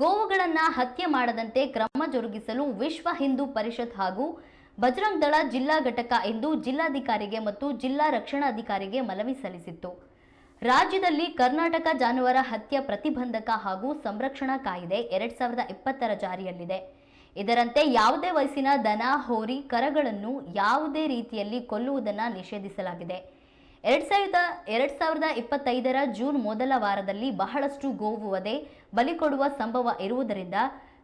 ಗೋವುಗಳನ್ನ ಹತ್ಯೆ ಮಾಡದಂತೆ ಕ್ರಮ ಜರುಗಿಸಲು ವಿಶ್ವ ಹಿಂದೂ ಪರಿಷತ್ ಹಾಗೂ ಬಜರಂಗ್ ದಳ ಜಿಲ್ಲಾ ಘಟಕ ಎಂದು ಜಿಲ್ಲಾಧಿಕಾರಿಗೆ ಮತ್ತು ಜಿಲ್ಲಾ ರಕ್ಷಣಾಧಿಕಾರಿಗೆ ಮನವಿ ಸಲ್ಲಿಸಿತ್ತು. ರಾಜ್ಯದಲ್ಲಿ ಕರ್ನಾಟಕ ಜಾನುವಾರು ಹತ್ಯೆ ಪ್ರತಿಬಂಧಕ ಹಾಗೂ ಸಂರಕ್ಷಣಾ ಕಾಯ್ದೆ ಎರಡ್ ಸಾವಿರದ ಇಪ್ಪತ್ತರ ಜಾರಿಯಲ್ಲಿದೆ. ಇದರಂತೆ ಯಾವುದೇ ವಯಸ್ಸಿನ ದನ, ಹೋರಿ, ಕರಗಳನ್ನು ಯಾವುದೇ ರೀತಿಯಲ್ಲಿ ಕೊಲ್ಲುವುದನ್ನು ನಿಷೇಧಿಸಲಾಗಿದೆ. ಎರಡ್ ಸಾವಿರದ ಎರಡ್ ಸಾವಿರದ ಇಪ್ಪತ್ತೈದರ ಜೂನ್ ಮೊದಲ ವಾರದಲ್ಲಿ ಬಹಳಷ್ಟು ಗೋವು ವಧೆ ಬಲಿ ಕೊಡುವ ಸಂಭವ ಇರುವುದರಿಂದ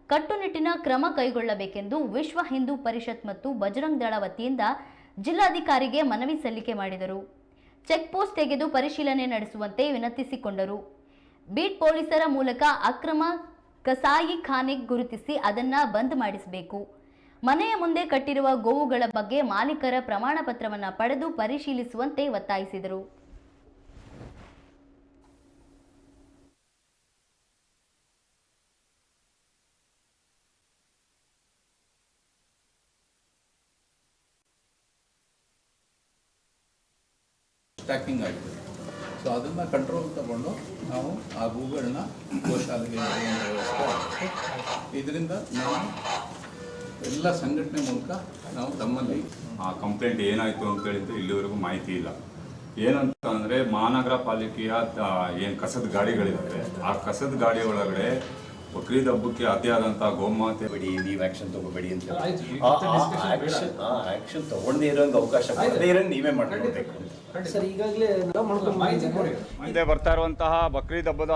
ಕಟ್ಟುನಿಟ್ಟಿನ ಕ್ರಮ ಕೈಗೊಳ್ಳಬೇಕೆಂದು ವಿಶ್ವ ಹಿಂದೂ ಪರಿಷತ್ ಮತ್ತು ಬಜರಂಗ್ ದಳ ವತಿಯಿಂದ ಜಿಲ್ಲಾಧಿಕಾರಿಗೆ ಮನವಿ ಸಲ್ಲಿಕೆ ಮಾಡಿದರು. ಚೆಕ್ ಪೋಸ್ಟ್ ತೆಗೆದು ಪರಿಶೀಲನೆ ನಡೆಸುವಂತೆ ವಿನಂತಿಸಿಕೊಂಡರು. ಬೀಟ್ ಪೊಲೀಸರ ಮೂಲಕ ಅಕ್ರಮ ಕಸಾಯಿ ಖಾನೆ ಗುರುತಿಸಿ ಅದನ್ನ ಬಂದ್ ಮಾಡಿಸಬೇಕು. ಮನೆಯ ಮುಂದೆ ಕಟ್ಟಿರುವ ಗೋವುಗಳ ಬಗ್ಗೆ ಮಾಲೀಕರ ಪ್ರಮಾಣ ಪತ್ರವನ್ನು ಪಡೆದು ಪರಿಶೀಲಿಸುವಂತೆ ಒತ್ತಾಯಿಸಿದರು. ಸ್ಟ್ಯಾಕಿಂಗ್ ಆಗಿದೆ ಸೊ ಅದನ್ನು ಕಂಟ್ರೋಲ್ ತಗೊಂಡು ನಾವು ಆ ಹೂಗಳನ್ನ ಗೋಶಾಲೆಗೆ ವ್ಯವಸ್ಥೆ ಇದರಿಂದ ನಾವು ಎಲ್ಲ ಸಂಘಟನೆ ಮೂಲಕ ನಾವು ತಮ್ಮಲ್ಲಿ ಆ ಕಂಪ್ಲೇಂಟ್ ಏನಾಯಿತು ಅಂತ ಹೇಳಿದ್ರೆ ಇಲ್ಲಿವರೆಗೂ ಮಾಹಿತಿ ಇಲ್ಲ. ಏನಂತ ಅಂದರೆ ಮಹಾನಗರ ಪಾಲಿಕೆಯ ಏನು ಕಸದ ಗಾಡಿಗಳಿದ್ದಾವೆ ಆ ಕಸದ ಗಾಡಿ ಒಳಗಡೆ ಬಕ್ರೀದ್ ಹಬ್ಬಕ್ಕೆ ಅತಿಯಾದಂಥ ಗೋಮಾತೆ ಬಿಡಿ ನೀವು ಆಕ್ಷನ್ ತಗೋಬೇಡಿ ಅಂತ ಆಕ್ಷನ್ ತಗೊಂಡೇ ಇರೋಂಗೆ ಅವಕಾಶ ನೀವೇ ಮಾಡ್ಕೊಳ್ಬೇಕು ಸರ್ ಈಗಾಗಲೇ ಮಾಹಿತಿ ಮುಂದೆ ಬರ್ತಾ ಇರುವಂತಹ ಬಕ್ರೀದ್ ಹಬ್ಬದ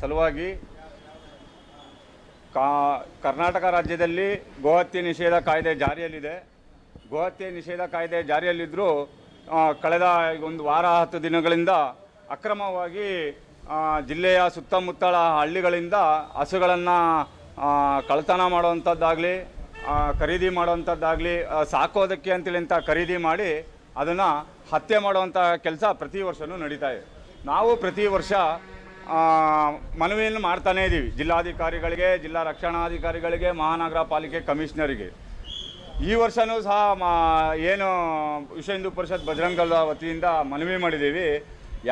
ಸಲುವಾಗಿ ಕಾ ಕರ್ನಾಟಕ ರಾಜ್ಯದಲ್ಲಿ ಗೋಹತ್ಯೆ ನಿಷೇಧ ಕಾಯ್ದೆ ಜಾರಿಯಲ್ಲಿದೆ. ಗೋಹತ್ಯೆ ನಿಷೇಧ ಕಾಯ್ದೆ ಜಾರಿಯಲ್ಲಿದ್ದರೂ ಕಳೆದ ಒಂದು ವಾರ ಹತ್ತು ದಿನಗಳಿಂದ ಅಕ್ರಮವಾಗಿ ಜಿಲ್ಲೆಯ ಸುತ್ತಮುತ್ತಲ ಹಳ್ಳಿಗಳಿಂದ ಹಸುಗಳನ್ನು ಕಳ್ತನ ಮಾಡುವಂಥದ್ದಾಗಲಿ ಖರೀದಿ ಮಾಡುವಂಥದ್ದಾಗಲಿ ಸಾಕೋದಕ್ಕೆ ಅಂತೇಳಿ ಅಂತ ಖರೀದಿ ಮಾಡಿ ಅದನ್ನು ಹತ್ಯೆ ಮಾಡುವಂಥ ಕೆಲಸ ಪ್ರತಿ ವರ್ಷವೂ ನಡೀತಾ ಇದೆ. ನಾವು ಪ್ರತಿ ವರ್ಷ ಮನವಿಯನ್ನು ಮಾಡ್ತಾನೇ ಇದ್ದೀವಿ ಜಿಲ್ಲಾಧಿಕಾರಿಗಳಿಗೆ, ಜಿಲ್ಲಾ ರಕ್ಷಣಾಧಿಕಾರಿಗಳಿಗೆ, ಮಹಾನಗರ ಪಾಲಿಕೆ ಕಮಿಷನರಿಗೆ. ಈ ವರ್ಷವೂ ಸಹ, ಮಾ, ಏನು ವಿಶ್ವ ಹಿಂದೂ ಪರಿಷತ್ ಬಜರಂಗದ ವತಿಯಿಂದ ಮನವಿ ಮಾಡಿದ್ದೀವಿ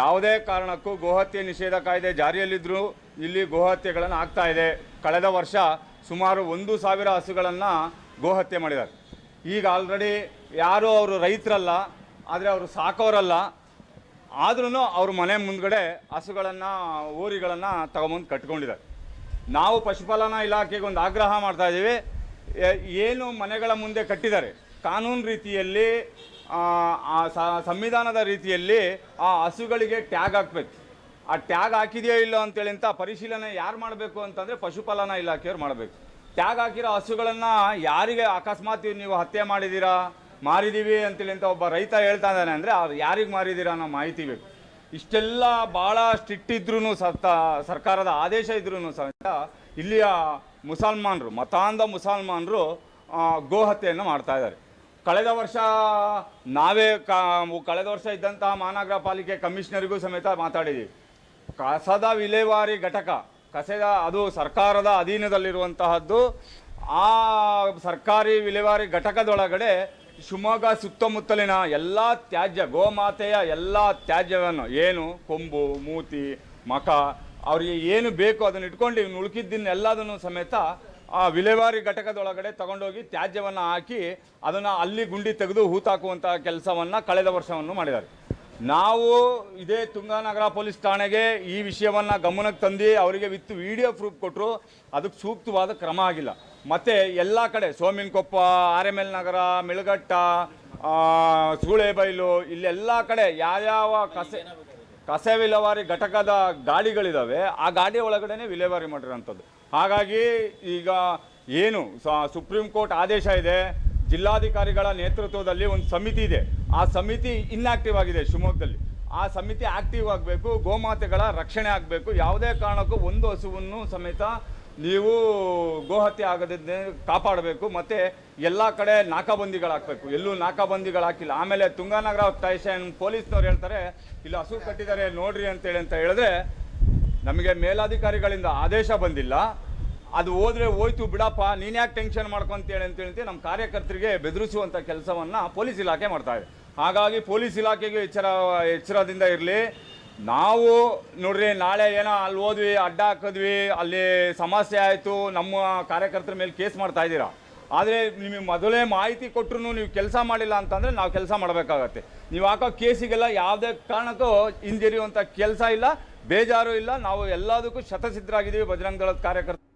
ಯಾವುದೇ ಕಾರಣಕ್ಕೂ ಗೋಹತ್ಯೆ ನಿಷೇಧ ಕಾಯ್ದೆ ಜಾರಿಯಲ್ಲಿದ್ದರೂ ಇಲ್ಲಿ ಗೋಹತ್ಯೆಗಳನ್ನು ಆಗ್ತಾ ಇದೆ. ಕಳೆದ ವರ್ಷ ಸುಮಾರು ಒಂದು ಸಾವಿರ ಹಸುಗಳನ್ನು ಗೋಹತ್ಯೆ ಮಾಡಿದ್ದಾರೆ. ಈಗ ಆಲ್ರೆಡಿ ಯಾರು ಅವರು ರೈತರಲ್ಲ, ಆದರೆ ಅವರು ಸಾಕೋರಲ್ಲ. ಆದ್ರೂ ಅವ್ರ ಮನೆ ಮುಂದ್ಗಡೆ ಹಸುಗಳನ್ನು ಊರಿಗಳನ್ನು ತಗೊಂಬಂದು ಕಟ್ಕೊಂಡಿದ್ದಾರೆ. ನಾವು ಪಶುಪಾಲನಾ ಇಲಾಖೆಗೆ ಒಂದು ಆಗ್ರಹ ಮಾಡ್ತಾ ಇದ್ದೀವಿ. ಏನು ಮನೆಗಳ ಮುಂದೆ ಕಟ್ಟಿದ್ದಾರೆ. ಕಾನೂನು ರೀತಿಯಲ್ಲಿ ಸಂವಿಧಾನದ ರೀತಿಯಲ್ಲಿ ಆ ಹಸುಗಳಿಗೆ ಟ್ಯಾಗ್ ಹಾಕ್ಬೇಕು. ಆ ಟ್ಯಾಗ್ ಹಾಕಿದೆಯೋ ಇಲ್ಲೋ ಅಂತೇಳಿ ಅಂತ ಪರಿಶೀಲನೆ ಯಾರು ಮಾಡಬೇಕು ಅಂತಂದರೆ ಪಶುಪಾಲನಾ ಇಲಾಖೆಯವ್ರು ಮಾಡಬೇಕು. ಟ್ಯಾಗ್ ಹಾಕಿರೋ ಹಸುಗಳನ್ನು ಯಾರಿಗೆ ಅಕಸ್ಮಾತ್ ನೀವು ಹತ್ಯೆ ಮಾಡಿದ್ದೀರಾ? ಮಾರಿದ್ದೀವಿ ಅಂತೇಳಿ ಅಂತ ಒಬ್ಬ ರೈತ ಹೇಳ್ತಾ ಇದ್ದಾನೆ ಅಂದರೆ ಅವ್ರು ಯಾರಿಗೆ ಮಾರಿದ್ದೀರಾ ಅನ್ನೋ ಮಾಹಿತಿ ಬೇಕು. ಇಷ್ಟೆಲ್ಲ ಭಾಳ ಸ್ಟ್ರಿಕ್ಟ್ ಇದ್ರೂ ಸತ್ತ ಸರ್ಕಾರದ ಆದೇಶ ಇದ್ರೂ ಸಹಿತ ಇಲ್ಲಿಯ ಮುಸಲ್ಮಾನರು, ಮತಾಂಧ ಮುಸಲ್ಮಾನರು ಗೋಹತ್ಯೆಯನ್ನು ಮಾಡ್ತಾ ಇದ್ದಾರೆ. ಕಳೆದ ವರ್ಷ ನಾವೇ ಕಾ ಕಳೆದ ವರ್ಷ ಇದ್ದಂತಹ ಮಹಾನಗರ ಪಾಲಿಕೆ ಕಮಿಷನರಿಗೂ ಸಮೇತ ಮಾತಾಡಿದ್ದೀವಿ ಕಸದ ವಿಲೇವಾರಿ ಘಟಕ, ಕಸದ, ಅದು ಸರ್ಕಾರದ ಅಧೀನದಲ್ಲಿರುವಂತಹದ್ದು, ಆ ಸರ್ಕಾರಿ ವಿಲೇವಾರಿ ಘಟಕದೊಳಗಡೆ ಶಿವಮೊಗ್ಗ ಸುತ್ತಮುತ್ತಲಿನ ಎಲ್ಲ ತ್ಯಾಜ್ಯ, ಗೋಮಾತೆಯ ಎಲ್ಲ ತ್ಯಾಜ್ಯವನ್ನು ಏನು? ಕೊಂಬು, ಮೂತಿ, ಮಖ, ಅವರಿಗೆ ಏನು ಬೇಕೋ ಅದನ್ನು ಇಟ್ಕೊಂಡು ಇವ್ನು ಉಳ್ಕಿದ್ದನ್ನೆಲ್ಲದನ್ನು ಸಮೇತ ಆ ವಿಲೇವಾರಿ ಘಟಕದೊಳಗಡೆ ತಗೊಂಡೋಗಿ ತ್ಯಾಜ್ಯವನ್ನು ಹಾಕಿ ಅದನ್ನು ಅಲ್ಲಿ ಗುಂಡಿ ತೆಗೆದು ಹೂತಾಕುವಂಥ ಕೆಲಸವನ್ನು ಕಳೆದ ವರ್ಷವನ್ನು ಮಾಡಿದ್ದಾರೆ. ನಾವು ಇದೇ ತುಂಗಾನಗರ ಪೊಲೀಸ್ ಠಾಣೆಗೆ ಈ ವಿಷಯವನ್ನು ಗಮನಕ್ಕೆ ತಂದು ಅವರಿಗೆ ವಿತ್ ವಿಡಿಯೋ ಪ್ರೂಫ್ ಕೊಟ್ಟರು ಅದಕ್ಕೆ ಸೂಕ್ತವಾದ ಕ್ರಮ ಆಗಿಲ್ಲ. ಮತ್ತು ಎಲ್ಲ ಕಡೆ Sominakoppa, R M L Nagar, Milagatta Sulebailu ಇಲ್ಲೆಲ್ಲ ಕಡೆ ಯಾವ್ಯಾವ ಕಸೆ ಕಸ ವಿಲೇವಾರಿ ಘಟಕದ ಗಾಡಿಗಳಿದ್ದಾವೆ ಆ ಗಾಡಿ ಒಳಗಡೆ ವಿಲೇವಾರಿ ಮಾಡಿರೋಂಥದ್ದು. ಹಾಗಾಗಿ ಈಗ ಏನು ಸುಪ್ರೀಂ ಕೋರ್ಟ್ ಆದೇಶ ಇದೆ ಜಿಲ್ಲಾಧಿಕಾರಿಗಳ ನೇತೃತ್ವದಲ್ಲಿ ಒಂದು ಸಮಿತಿ ಇದೆ. ಆ ಸಮಿತಿ ಇನ್ಆಕ್ಟಿವ್ ಆಗಿದೆ ಶಿವಮೊಗ್ಗದಲ್ಲಿ. ಆ ಸಮಿತಿ ಆಕ್ಟಿವ್ ಆಗಬೇಕು, ಗೋಮಾತೆಗಳ ರಕ್ಷಣೆ ಆಗಬೇಕು. ಯಾವುದೇ ಕಾರಣಕ್ಕೂ ಒಂದು ಹಸುವನ್ನು ಸಮೇತ ನೀವು ಗೋಹತ್ಯೆ ಆಗದಂತೆ ಕಾಪಾಡಬೇಕು. ಮತ್ತು ಎಲ್ಲ ಕಡೆ ನಾಕಾಬಂದಿಗಳು ಹಾಕಬೇಕು ಎಲ್ಲೂ ನಾಕಾಬಂದಿಗಳು ಹಾಕಿಲ್ಲ ಆಮೇಲೆ ತುಂಗಾನಗರ ಸ್ಟೇಷನ್ ಪೊಲೀಸ್ನವ್ರು ಹೇಳ್ತಾರೆ, ಇಲ್ಲಿ ಹಸು ಕಟ್ಟಿದ್ದಾರೆ, ನೋಡ್ರಿ ಅಂತೇಳಿ ಅಂತ ಹೇಳಿದ್ರೆ ನಮಗೆ ಮೇಲಾಧಿಕಾರಿಗಳಿಂದ ಆದೇಶ ಬಂದಿಲ್ಲ. ಅದು ಹೋದ್ರೆ ಹೋಯ್ತು ಬಿಡಪ್ಪ, ನೀನು ಯಾಕೆ ಟೆನ್ಷನ್ ಮಾಡ್ಕೊಂತೇಳಿ ಅಂತ ಹೇಳ್ತಿ ನಮ್ಮ ಕಾರ್ಯಕರ್ತರಿಗೆ ಬೆದರಿಸುವಂಥ ಕೆಲಸವನ್ನು ಪೊಲೀಸ್ ಇಲಾಖೆ ಮಾಡ್ತಾ ಇದೆ. ಹಾಗಾಗಿ ಪೊಲೀಸ್ ಇಲಾಖೆಗೆ ಎಚ್ಚರ, ಎಚ್ಚರದಿಂದ ಇರಲಿ. ನಾವು ನೋಡ್ರಿ, ನಾಳೆ ಏನೋ ಅಲ್ಲಿ ಹೋದ್ವಿ, ಅಡ್ಡ ಹಾಕಿದ್ವಿ, ಅಲ್ಲಿ ಸಮಸ್ಯೆ ಆಯಿತು, ನಮ್ಮ ಕಾರ್ಯಕರ್ತರ ಮೇಲೆ ಕೇಸ್ ಮಾಡ್ತಾ ಇದ್ದೀರಾ? ಆದರೆ ನಿಮಗೆ ಮೊದಲೇ ಮಾಹಿತಿ ಕೊಟ್ಟರು ನೀವು ಕೆಲಸ ಮಾಡಿಲ್ಲ ಅಂತಂದರೆ ನಾವು ಕೆಲಸ ಮಾಡಬೇಕಾಗತ್ತೆ. ನೀವು ಹಾಕೋ ಕೇಸಿಗೆಲ್ಲ ಯಾವುದೇ ಕಾರಣಕ್ಕೂ ಹಿಂಜರಿಯುವಂಥ ಕೆಲಸ ಇಲ್ಲ, ಬೇಜಾರು ಇಲ್ಲ. ನಾವು ಎಲ್ಲದಕ್ಕೂ ಶತಸಿದ್ಧರಾಗಿದ್ದೀವಿ ಬಜರಂಗ ದಳದ ಕಾರ್ಯಕರ್ತರು